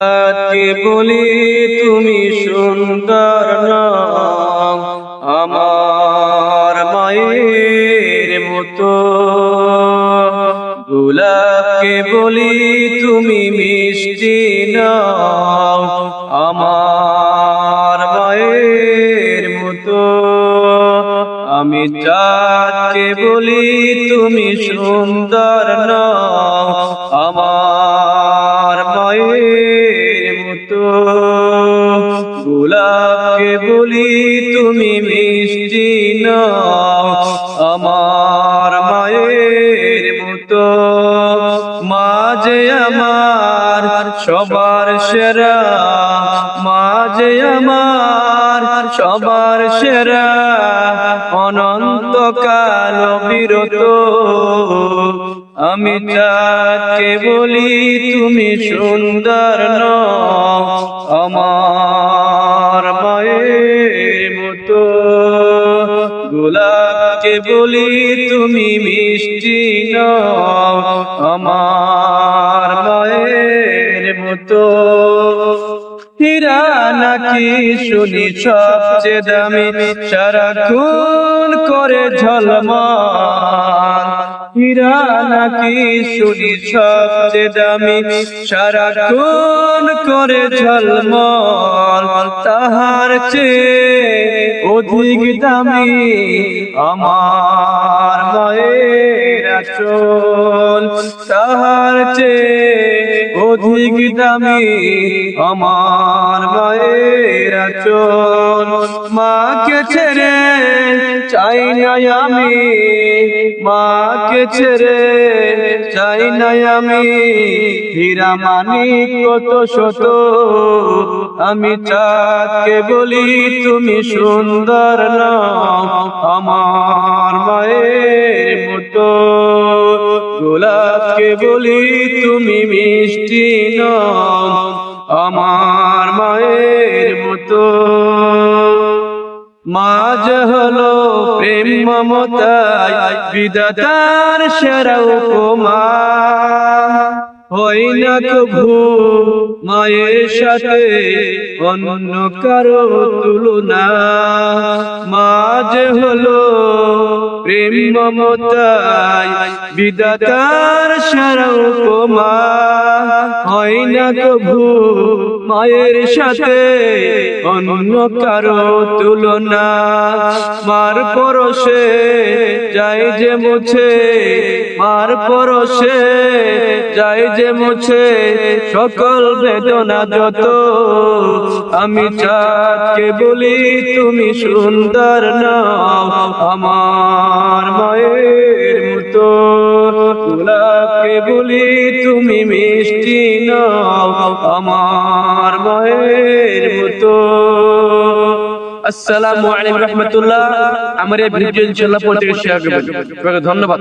কে বলি, তুমি সুন্দর আমার মায়ের মতো। গোলাপকে বলি, তুমি মিষ্টি নাম আমার মায়ের মতো। আমি চাঁদকে বলি, তুমি সুন্দর নাম সেরা, মাঝে আমার সবার সেরা অনন্ত কাল বিরত। আমি চাকে বলি, তুমি সুন্দর নও, আমার মায়ের মতো। গোলাপকে বলি, তুমি মিষ্টি নও। নাকি শুনি সবচেয়ে দামি সারাক্ষণ করে ঝলমান হীরা নাকি শুনি সবচেয়ে দামি সারাক্ষণ করে ঝলমল? তাহার চেয়ে অধিক দামি আমার মায়ের চল তাহার চেয়ে অধিক দামি আমার মায়ের চল মাকে ছেড়ে চাই না আমি। মাকে ছেড়ে চাই না আমি। হীরা মানি কত শত। আমি চাঁদকে বলি, তুমি সুন্দর নাও আমার মায়ের বলি, তুমি মিষ্টি নাও, আমার মায়ের মতো। মাঝ হলো প্রেম মমতায় বিদাতার সেরা উপমা। হই না কভু মায়ের সাথে অন্য কারও তুলনা। মাঝ হলো প্রেম মমতায় বিদাতার সারা উপমা হয় না কভু মায়ের সাথে অন্য কারও তুলনা। মার পরশে যাই যে মুছে। মার পরশে যাই যে মুছে। সকল বেদনা যত। আমি চাঁদকে বলি তুমি সুন্দর নাও। আমার মায়ের মতো গোলাপকে বলি আমার মায়ের মতো। আসসালামু আলাইকুম রহমতুল্লাহ। আমার এই ভিডিও ইনশাআল্লাহ পৌঁছে গেছে ধন্যবাদ।